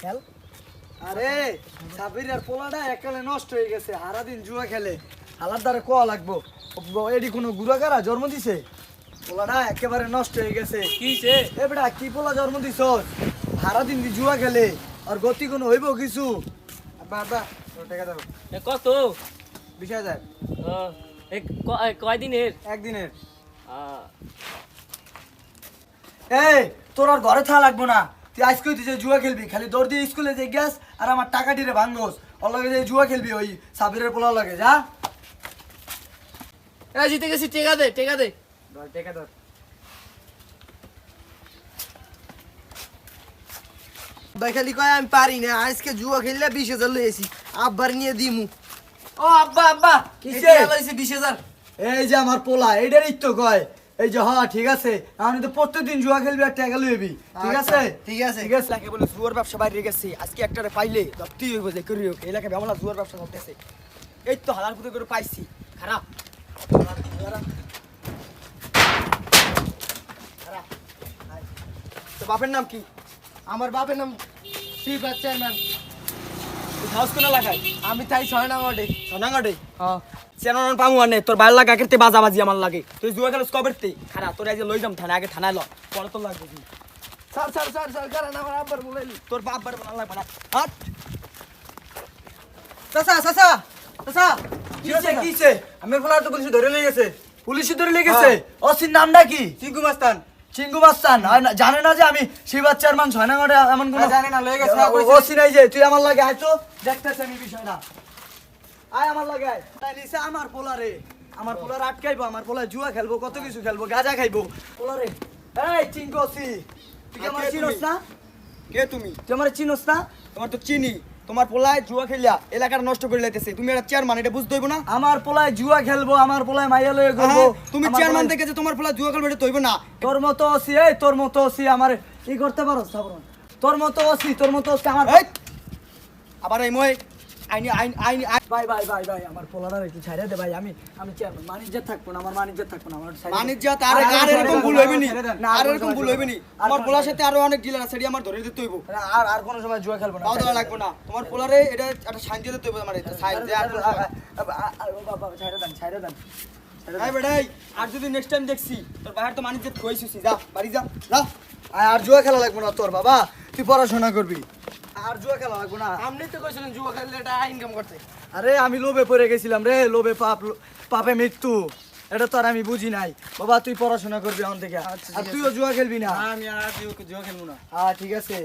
খেল। আরে সাবির আর পোলাটা একালে নষ্ট হয়ে গেছে সারা দিন জুয়া খেলে। হালার দ্বারা কোয়া লাগবো? এডি কোনো গুড়াকারা জন্ম দিছে? পোলাটা একেবারে নষ্ট হয়ে গেছে। কিছে এ বেটা কি পোলা জন্ম দিছ? সারা দিন দি জুয়া খেলে আর গতি কোনো হইব কিছু? তোর টাকা দাও এ কত? বিশ হাজার। ক- কয়দিনের? একদিনের। আহ, এই তোর আর ঘরে থাকা লাগবো না। তুই আজকে তুই যে জুয়া খেলবি খালি দৌড় দিয়ে স্কুলে যে গ্যাস আর আমার টাকা দিলে ভাঙ্গস। ওর লগে যে জুয়া খেলবি ওই সাবিরের পোলা লাগে যা। এ জিতে গেছি টেকা দে টেকা দে। ধর টাকা ধর। ভাই খালি কয় আমি পারি না আজকে জুয়া খেললে বিশ হাজার আব্বার নিয়ে দিমু। ও আব্বা আব্বা কিসে? বিশ হাজার। এই যে আমার পোলা এইটারই তো কয় এই যে হ্যাঁ ঠিক আছে। আমি তো প্রত্যেকদিন জুয়া খেলবি আর টাকা লইবি ঠিক আছে? ঠিক আছে। ঠিক আছে। এলাকায় বলে জুয়ার ব্যবসা বাইরে গেছে। আজকে একটারে পাইলে ধরতে হইব যে করি হোক এলাকায় বেমলা জুয়ার ব্যবসা করতেছে এই তো হালার পুতো করে পাইছি। খারাপ। তো বাপের নাম কি? আমার বাপের নাম শিব চেয়ারম্যান। হাউস কোন এলাকায়? আমি তাই ছয় নাম্বারে সোনাঙ্গাটে চেনানোর পামু আনে তোর বাইর লাগা কেটে বাজাবাজি আমার লাগে। তুই জুয়া খারাপ তোর আজকে লই যাম থানা আগে থানায় ল। পরে তোর লাগবে স্যার স্যার স্যার স্যার কারণ আমার আব্বার বলাইলি তোর বাপ বার ভালো লাগবে না। হাট! চাচা চাচা চাচা কিছে কিছে আমি তো পুলিশ ধরে নিয়ে গেছে। পুলিশ ধরে নিয়ে গেছে? অসির নামটা কি? চিঙ্কু মাস্তান। মাস্তান। হয় না- জানে না যে আমি শিবাজ চেয়ারম্যান ছয় নাম্বারে এমন কোন হ্যাঁ, জানে না, লয়ে গেছে, হ্যাঁ। নাই যে তুই আমার লাগে আয় তো। দেখতেছি আমি বিষয়টা। আয় আমার লাগে। আয় তাই নিছে আমার পোলারে। আমার পোলার আটকাইবো আমার পোলা জুয়া খেলব কত কিছু খেলব গাঁজা খাইবো। পোলারে এই চিঙ্গু তুই আমার কে তুমি? না? কে তুমি? তুই আমার চিনোস না? তোমার তো চিনি তোমার পোলায় জুয়া খেলিয়া নষ্ট করে লাইতেছে। তুমি একটা চেয়ারম্যান এটা বুঝতে হইব না? আমার পোলায় জুয়া খেলব আমার পোলায় মাইয়া লয়ে হ্যাঁ, তুমি চেয়ারম্যান পোলায়- থেকে যে তোমার পোলা জুয়া খেলবে এটা হইব না। তোর মতো ওসি এই তোর মতো ওসি আমার ই করতে পারো সাবরণ? তোর মতো ওসি তোর মতো আমার আবার এই মই আইনি আইন আইনি ভাই ভাই ভাই ভাই আমার পোলার একটু ছাড়ে দে ভাই আমি আমি চেয়ারম্যান মানিজ্জাত থাকব না আমার মানিজ্জাত থাকব না আমার একটু ছাইড়া দে। বাণিজ্যত আর আর আর এরকম ভুল হইবে নি? আর এরকম ভুল হইবে নি? আমার পোলার সাথে আরও অনেক ডিলার আছে আমার ধরে দিতে হইব। আর আর কোনো সময় জুয়া খেলব না। পাও লাগবে না। তোমার পোলারে এটা একটা সাইন দিতে হইব আমার এটা সাইন যে আর দেন দেন বেটাই যদি নেক্সট টাইম দেখছি তোর বাইরে তো মানিজ্যত কইছিস যা বাড়ি যা যা। আর জুয়া খেলা লাগবো না তোর বাবা। তুই পড়াশোনা করবি। আর জুয়া খেলা লাগবো না। আপনি তো কইছিলেন জুয়া খেললে এটা ইনকাম করতে। আরে আমি লোভে পড়ে গেছিলাম রে লোভে পাপ পাপে মৃত্যু। এটা তো আর আমি বুঝি নাই। বাবা তুই পড়াশোনা করবি এখন থেকে। আর তুইও জুয়া খেলবি না? আমি আর জুয়া খেলব না। হ্যাঁ ঠিক আছে।